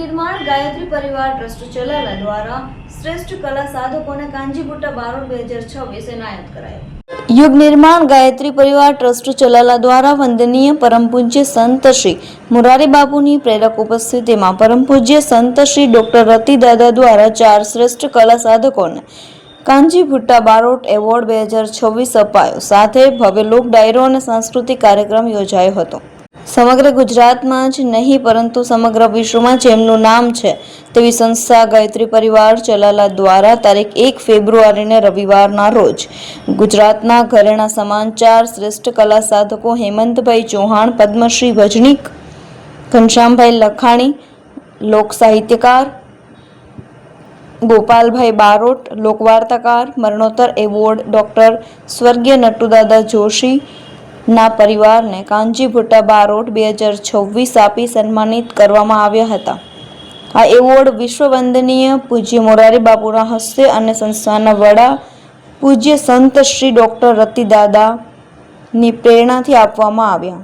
નિર્માણ ગાયત્રી પરિવાર ટ્રસ્ટ ચલાલા દ્વારા શ્રેષ્ઠ કલા સાધકોને કાંજીબુટ્ટા બારોડ બે હજાર છવ્વીસ એનાયત કરાયો. યુગ નિર્માણ ગાયત્રી પરિવાર ટ્રસ્ટ ચલાલા દ્વારા વંદનીય પરમ પૂજ્ય સંત શ્રી મુરારી બાપુની પ્રેરક ઉપસ્થિતિમાં પરમ પૂજ્ય સંત શ્રી ડોક્ટર રતિદાદા દ્વારા ચાર શ્રેષ્ઠ કલા સાધકોને કાંજી ભુટ્ટા બારોટ એવોર્ડ બે હજાર છવ્વીસ અપાયો. સાથે ભવ્ય લોક ડાયરો અને સાંસ્કૃતિક કાર્યક્રમ યોજાયો હતો. સમગ્ર ગુજરાતમાં જ નહીં, પરંતુ સમગ્ર વિશ્વમાં જેમનું નામ છે. તેવી સંસ્થા ગાયત્રી પરિવાર ચલાલા દ્વારા તારીખ એક ફેબ્રુઆરીને રવિવારના રોજ ગુજરાતના ઘરેણા સમાચાર શ્રેષ્ઠ કલા સાધકો હેમંતભાઈ ચૌહાણ, પદ્મશ્રી ભજનીક, ઘનશ્યામભાઈ લખાણી, લોક સાહિત્યકાર, ગોપાલભાઈ બારોટ, લોકવાર્તાકાર, મરણોત્તર એવોર્ડ ડૉક્ટર સ્વર્ગીય નટુદાદા જોશી ના પરિવારને કાંજી ભુટ્ટા બારોટ બે હજાર છવ્વીસ આપી સન્માનિત કરવામાં આવ્યા હતા. આ એવોર્ડ વિશ્વવંદનીય પૂજ્ય મોરારી બાપુના હસ્તે અને સંસ્થાના વડા પૂજ્ય સંત શ્રી ડોક્ટર રતિદાદાની પ્રેરણાથી આપવામાં આવ્યા.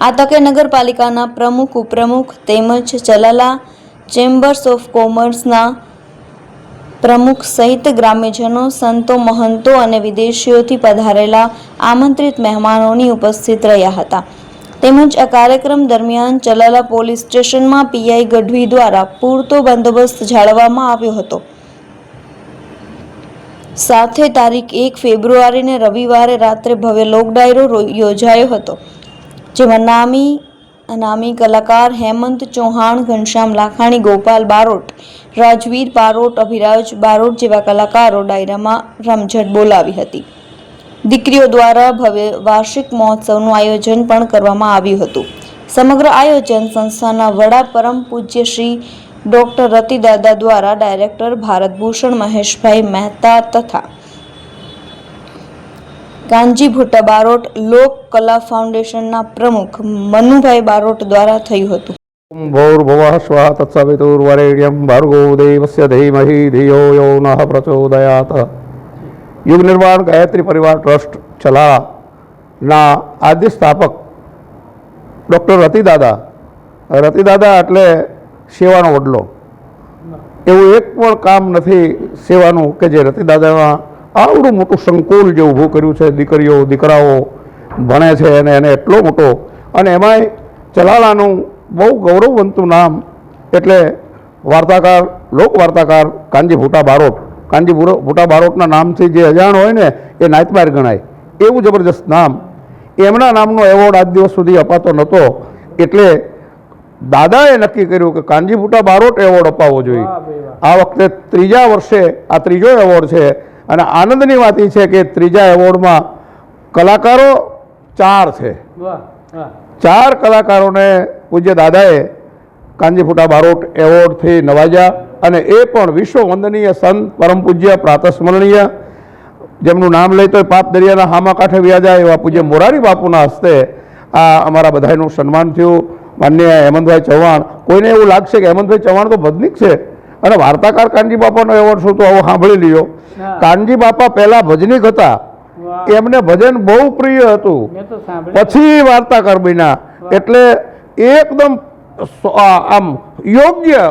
આ તકે નગરપાલિકાના પ્રમુખ, ઉપપ્રમુખ તેમજ ચલાલા ચેમ્બર્સ ઓફ કોમર્સના પ્રમુખ સહિત ગ્રામ્યજનો, સંતો, મહંતો અને વિદેશીઓથી પધારેલા આમંત્રિત મહેમાનોની ઉપસ્થિત રહ્યા હતા. તેમજ આ કાર્યક્રમ દરમિયાન ચલાલા પોલીસ સ્ટેશનમાં પીઆઈ ગઢવી દ્વારા પૂરતો બંદોબસ્ત જાળવવામાં આવ્યો હતો. સાથે તારીખ એક ફેબ્રુઆરીને રવિવારે રાત્રે ભવ્ય લોકડાયરો યોજાયો હતો, જેમાં નામી નામી કલાકાર હેમંત ચૌહાણ, ઘનશ્યામ લાખાણી, ગોપાલ બારોટ, રાજવીર બારોટ, અભિરાજ બારોટ જેવા કલાકારો ડાયરામાં રમઝટ બોલાવી હતી. દીકરીઓ દ્વારા ભવ્ય વાર્ષિક મહોત્સવનું આયોજન પણ કરવામાં આવ્યું હતું. સમગ્ર આયોજન સંસ્થાના વડા પરમ પૂજ્ય શ્રી ડૉક્ટર રતિદાદા દ્વારા ડાયરેક્ટર ભારતભૂષણ મહેશભાઈ મહેતા તથા ગાંજીભૂટા બારોટ લોક કલા ફાઉન્ડેશનના પ્રમુખ મનુભાઈ બારોટ દ્વારા થયું હતું. ભૌર્ભુવઃ સ્વાહ તત્સવિતુર્વરેણ્યં ભાર્ગો દેવસ્ય ધીમહિ ધિયો યો નઃ પ્રચોદયાત। યુગ નિર્માણ, ગાયત્રી પરિવાર, ટ્રસ્ટ ચલાળાના આદ્ય સ્થાપક ડૉક્ટર રતિદાદા। રતિદાદા એટલે સેવાનો વડલો। એવું એક પણ કામ નથી સેવાનું કે જે રતિદાદામાં આવડું મોટું સંકુલ જે ઊભું કર્યું છે દીકરીઓ દીકરાઓ ભણે છે અને એને એટલો મોટો અને એમાંય ચલાલાનું બહુ ગૌરવવંતું નામ એટલે વાર્તાકાર લોક વાર્તાકાર કાનજી ભૂટા બારોટ. કાનજી ભૂટા બારોટના નામથી જે અજાણ હોય ને એ નાયતબાર ગણાય. એવું જબરજસ્ત નામ. એમના નામનો એવોર્ડ આજ દિવસ સુધી અપાતો નહોતો. એટલે દાદાએ નક્કી કર્યું કે કાનજી ભૂટા બારોટ એવોર્ડ અપાવવો જોઈએ. આ વખતે ત્રીજા વર્ષે આ ત્રીજો એવોર્ડ છે. અને આનંદની વાત એ છે કે ત્રીજા એવોર્ડમાં કલાકારો ચાર છે. ચાર કલાકારોને પૂજ્ય દાદાએ કાંજીફૂટા બારોટ એવોર્ડથી નવાજ્યા અને એ પણ વિશ્વ વંદનીય સંત પરમ પૂજ્ય પ્રાતસ્મરણીય. જેમનું નામ લઈ તો પાપ દરિયાના હામા કાંઠે વ્યાજાય એવા પૂજ્ય મોરારી બાપુના હસ્તે આ અમારા બધાનું સન્માન થયું. માન્ય હેમંતભાઈ ચૌહાણ કોઈને એવું લાગશે કે હેમંતભાઈ ચૌહાણ તો ભજનિક છે. અને વાર્તાકાર કાનજી બાપાનો એવોર્ડ શું તો આવો સાંભળી લ્યો. કાનજી બાપા પહેલા ભજનીક હતા. એમને ભજન બહુ પ્રિય હતું. પછી વાર્તાકાર બન્યા. એટલે એકદમ આમ યોગ્ય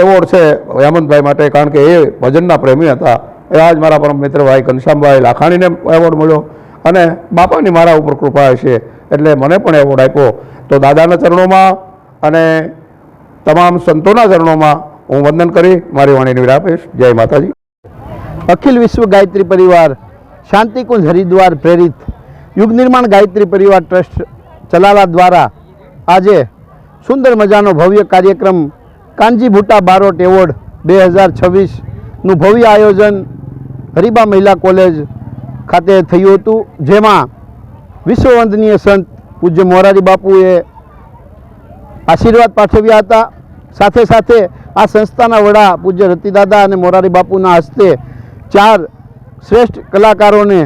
એવોર્ડ છે હેમંતભાઈ માટે કારણ કે એ ભજનના પ્રેમી હતા. એ આજ મારા પરમ મિત્ર ભાઈ ઘનશ્યામભાઈ લાખાણીને એવોર્ડ મળ્યો. અને બાપાની મારા ઉપર કૃપા છે એટલે મને પણ એવોર્ડ આપ્યો. તો દાદાના ચરણોમાં અને તમામ સંતોના ચરણોમાં હું વંદન કરી, મારી વાણીને વિરાપીશ જય માતાજી. અખિલ વિશ્વ ગાયત્રી પરિવાર, શાંતિકુંજ હરિદ્વાર પ્રેરિત યુગ નિર્માણ ગાયત્રી પરિવાર ટ્રસ્ટ ચલાલા દ્વારા આજે સુંદર મજાનો ભવ્ય કાર્યક્રમ કાનજી ભૂટા બારોટ એવોર્ડ બે હજાર છવ્વીસનું ભવ્ય આયોજન હરિબા મહિલા કોલેજ ખાતે થયું હતું, જેમાં વિશ્વવંદનીય સંત પૂજ્ય મોરારી બાપુએ આશીર્વાદ પાઠવ્યા હતા. સાથે સાથે આ સંસ્થાના વડા પૂજ્ય રતિદાદા અને મોરારી બાપુના હસ્તે ચાર શ્રેષ્ઠ કલાકારોને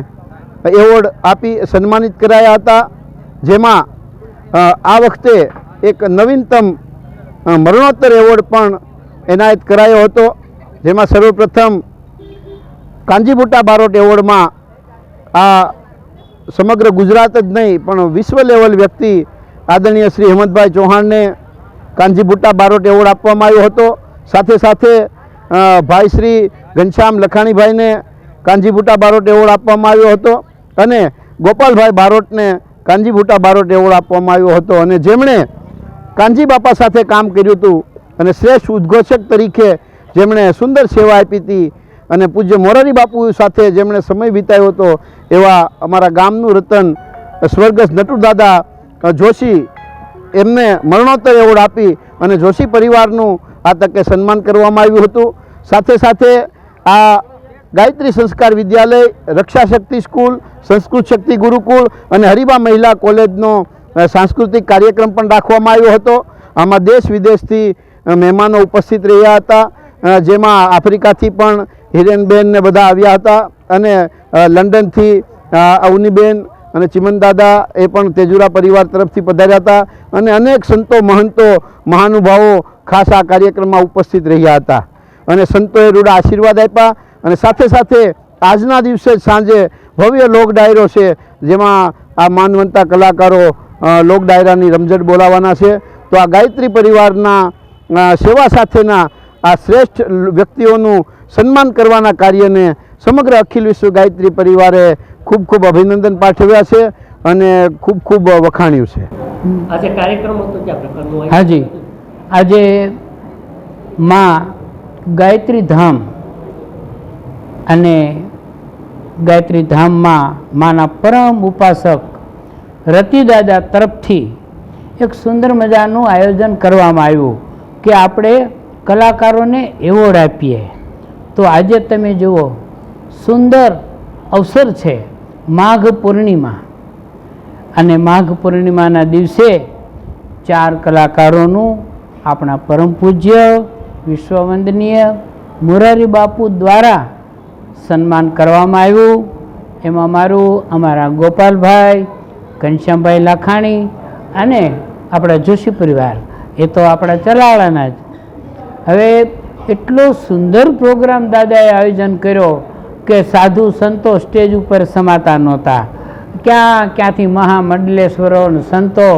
એવોર્ડ આપી સન્માનિત કરાયા હતા. જેમાં આ વખતે એક નવીનતમ મરણોત્તર એવોર્ડ પણ એનાયત કરાયો હતો. જેમાં સર્વપ્રથમ કાંજીબુટા બારોટ એવોર્ડમાં આ સમગ્ર ગુજરાત જ નહીં, પણ વિશ્વ લેવલ વ્યક્તિ આદરણીય શ્રી હેમંતભાઈ ચૌહાણને કાનજી ભુટ્ટા બારોટ એવોર્ડ આપવામાં આવ્યો હતો. સાથે સાથે ભાઈ શ્રી ઘનશ્યામ લખાણીભાઈને કાનજી ભુટ્ટા બારોટ એવોર્ડ આપવામાં આવ્યો હતો અને ગોપાલભાઈ બારોટને કાનજી ભુટ્ટા બારોટ એવોર્ડ આપવામાં આવ્યો હતો. અને જેમણે કાનજી બાપા સાથે કામ કર્યું હતું અને શ્રેષ્ઠ ઉદ્ઘોષક તરીકે જેમણે સુંદર સેવા આપી હતી અને પૂજ્ય મોરારી બાપુ સાથે જેમણે સમય વિતાવ્યો હતો એવા અમારા ગામનું રતન સ્વર્ગસ્થ નટુદાદા જોશી એમને મરણોત્તર એવોર્ડ આપી અને જોશી પરિવારનું આ તકે સન્માન કરવામાં આવ્યું હતું. સાથે સાથે આ ગાયત્રી સંસ્કાર વિદ્યાલય રક્ષા શક્તિ સ્કૂલ, સંસ્કૃત શક્તિ ગુરુકુળ અને હરિબા મહિલા કોલેજનો સાંસ્કૃતિક કાર્યક્રમ પણ રાખવામાં આવ્યો હતો. આમાં દેશ વિદેશથી મહેમાનો ઉપસ્થિત રહ્યા હતા. જેમાં આફ્રિકાથી પણ હિરેનબેન ને બધા આવ્યા હતા અને લંડનથી અવનીબેન અને ચિમનદાદા એ પણ તેજુરા પરિવાર તરફથી પધાર્યા હતા અને અનેક સંતો, મહંતો, મહાનુભાવો ખાસ આ કાર્યક્રમમાં ઉપસ્થિત રહ્યા હતા. અને સંતોએ રૂડા આશીર્વાદ આપ્યા અને સાથે સાથે આજના દિવસે સાંજે ભવ્ય લોક ડાયરો છે, જેમાં આ માનવંતા કલાકારો લોક ડાયરાની રમઝટ બોલાવવાના છે. તો આ ગાયત્રી પરિવારના સેવા સાથેના આ શ્રેષ્ઠ વ્યક્તિઓનું સન્માન કરવાના કાર્યને સમગ્ર અખિલ વિશ્વ ગાયત્રી પરિવારે ખૂબ ખૂબ અભિનંદન પાઠવ્યા છે અને ખૂબ ખૂબ વખાણ્યું છે. આજે કાર્યક્રમ હતો કયા પ્રકારનો હાજી. આજે માં ગાયત્રી ધામ અને ગાયત્રી ધામમાં માના પરમ ઉપાસક રતિદાદા તરફથી એક સુંદર મજાનું આયોજન કરવામાં આવ્યું કે આપણે કલાકારોને એવોર્ડ આપીએ. તો આજે તમે જુઓ સુંદર અવસર છે. માઘ પૂર્ણિમા. અને માઘ પૂર્ણિમાના દિવસે ચાર કલાકારોનું આપણા પરમ પૂજ્ય વિશ્વવંદનીય મોરારી બાપુ દ્વારા સન્માન કરવામાં આવ્યું. એમાં મારું, અમારા ગોપાલભાઈ, ઘનશ્યામભાઈ લાખાણી અને આપણા જોશી પરિવાર, એ તો આપણા ચલાળાના જ. હવે એટલો સુંદર પ્રોગ્રામ દાદાએ આયોજન કર્યો કે સાધુ સંતો સ્ટેજ ઉપર સમાતા નહોતા. ક્યાં, ક્યાંથી મહામંડલેશ્વરો સંતો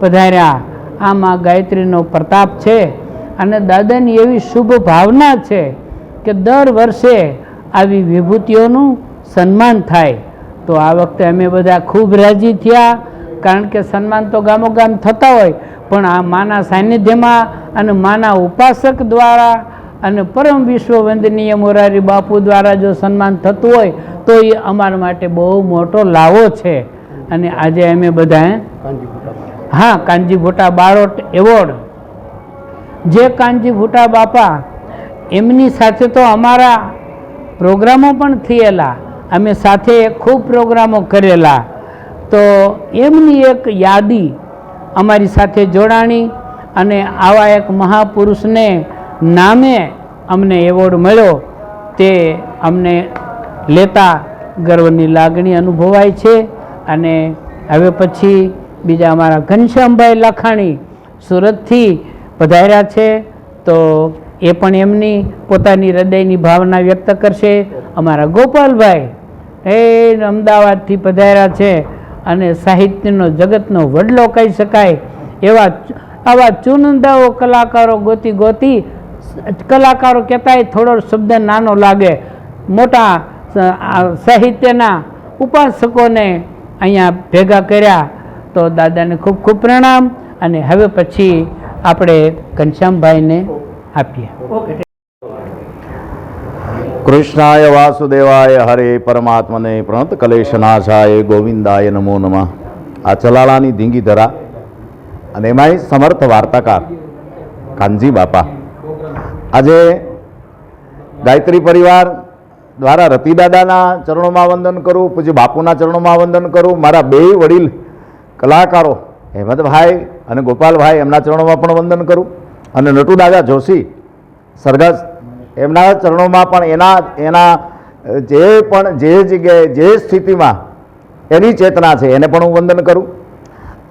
પધાર્યા? આમાં ગાયત્રીનો પ્રતાપ છે અને દાદાની એવી શુભ ભાવના છે કે દર વર્ષે આવી વિભૂતિઓનું સન્માન થાય. તો આ વખતે અમે બધા ખૂબ રાજી થયા, કારણ કે સન્માન તો ગામોગામ થતા હોય, પણ આ માના સાનિધ્યમાં અને માના ઉપાસક દ્વારા અને પરમ વિશ્વ વંદનીય મોરારી બાપુ દ્વારા જો સન્માન થતું હોય તો એ અમારા માટે બહુ મોટો લાવો છે. અને આજે અમે બધાએ હા કાનજી ભૂટા બારોટ એવોર્ડ. જે કાનજી ભૂટા બાપા એમની સાથે તો અમારા પ્રોગ્રામો પણ થયેલા. અમે સાથે ખૂબ પ્રોગ્રામો કરેલા. તો એમની એક યાદી અમારી સાથે જોડાણી અને આવા એક મહાપુરુષને નામે અમને એવોર્ડ મળ્યો, તે અમને લેતા ગર્વની લાગણી અનુભવાય છે. અને હવે પછી બીજા અમારા ઘનશ્યામભાઈ લખાણી સુરતથી પધાર્યા છે, તો એ પણ એમની પોતાની હૃદયની ભાવના વ્યક્ત કરશે. અમારા ગોપાલભાઈ એ અમદાવાદથી પધાર્યા છે અને સાહિત્યનો જગતનો વડલો કહી શકાય. એવા આવા ચુનંદાઓ કલાકારો ગોતી ગોતી કલાકારો કહેતાય થોડો શબ્દ નાનો લાગે. મોટા સાહિત્યના ઉપાસકોને અહીંયા ભેગા કર્યા તો દાદાને ખૂબ ખૂબ પ્રણામ અને હવે પછી આપણે ઘનશ્યામભાઈને આપીએ. ઓકે કૃષ્ણાય વાસુદેવાય હરે પરમાત્મને પ્રણત કલેશનાશાય ગોવિંદાય નમો નમઃ. આ ચલાલાની ધીંગી ધરા અને એમાંય સમર્થ વાર્તાકાર કાનજી બાપા. આજે ગાયત્રી પરિવાર દ્વારા રતિદાદાના ચરણોમાં વંદન કરું પછી બાપુના ચરણોમાં વંદન કરું, મારા બે વડીલ કલાકારો, હેમંતભાઈ અને ગોપાલભાઈ, એમના ચરણોમાં પણ વંદન કરું અને નટુદાદા જોશી સરગસ એમના ચરણોમાં પણ એના એના, જે પણ, જે જગ્યાએ, જે સ્થિતિમાં એની ચેતના છે, એને પણ હું વંદન કરું.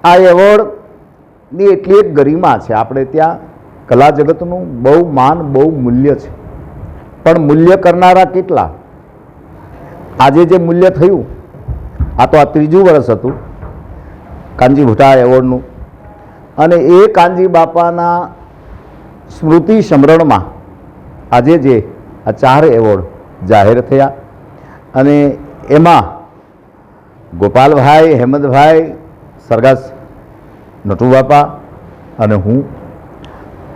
આ એવોર્ડની એટલી એક ગરિમા છે, આપણે ત્યાં કલા જગતનું બહુ માન, બહુ મૂલ્ય છે. પણ મૂલ્ય કરનારા કેટલા? આજે જે મૂલ્ય થયું, આ તો આ ત્રીજું વર્ષ હતું, કાનજી ભુટ્ટા એવોર્ડનું. અને એ કાનજી બાપાના સ્મૃતિ સમરણમાં આજે જે આ ચાર એવોર્ડ જાહેર થયા. અને એમાં ગોપાલભાઈ, હેમંતભાઈ સરગાસ નટુબાપા અને હું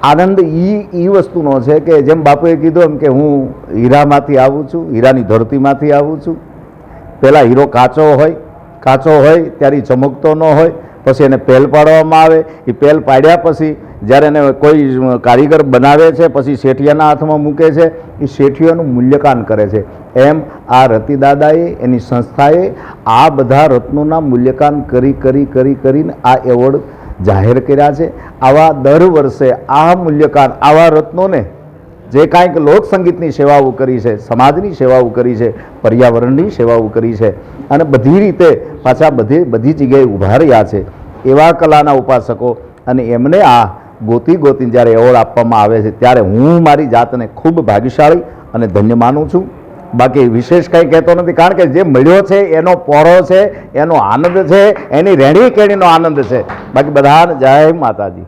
આનંદ ઈ એ વસ્તુનો છે કે જેમ બાપુએ કીધું એમ કે હું હીરામાંથી આવું છું, હીરાની ધરતીમાંથી આવું છું. પહેલાં હીરો કાચો હોય કાચો હોય ત્યારે ચમકતો ન હોય, પછી એને પેલ પાડવામાં આવે. એ પેલ પાડ્યા પછી જ્યારે એને કોઈ કારીગર બનાવે છે, પછી શેઠિયાના હાથમાં મૂકે છે એ શેઠિયાનું મૂલ્યકાન કરે છે. એમ આ રતિદાદાએ, એની સંસ્થાએ આ બધા રત્નોના મૂલ્યકાન કરી કરી કરી, કરીને આ એવોર્ડ જાહેર કર્યા છે. આવા દર વર્ષે આ મૂલ્યકાન, આવા રત્નોને જે કાંઈક લોકસંગીતની સેવાઓ કરી છે, સમાજની સેવાઓ કરી છે, પર્યાવરણની સેવાઓ કરી છે અને બધી રીતે પાછા બધી બધી જગ્યાએ ઊભા રહ્યા છે. એવા કલાના ઉપાસકો અને એમને આ ગોતી ગોતી જ્યારે એવોર્ડ આપવામાં આવે છે, ત્યારે હું મારી જાતને ખૂબ ભાગ્યશાળી અને ધન્ય માનું છું. બાકી વિશેષ કંઈ કહેતો નથી, કારણ કે જે મળ્યો છે, એનો પોરો છે, એનો આનંદ છે, એની રહેણી કેણીનો આનંદ છે. બાકી બધાને જય માતાજી.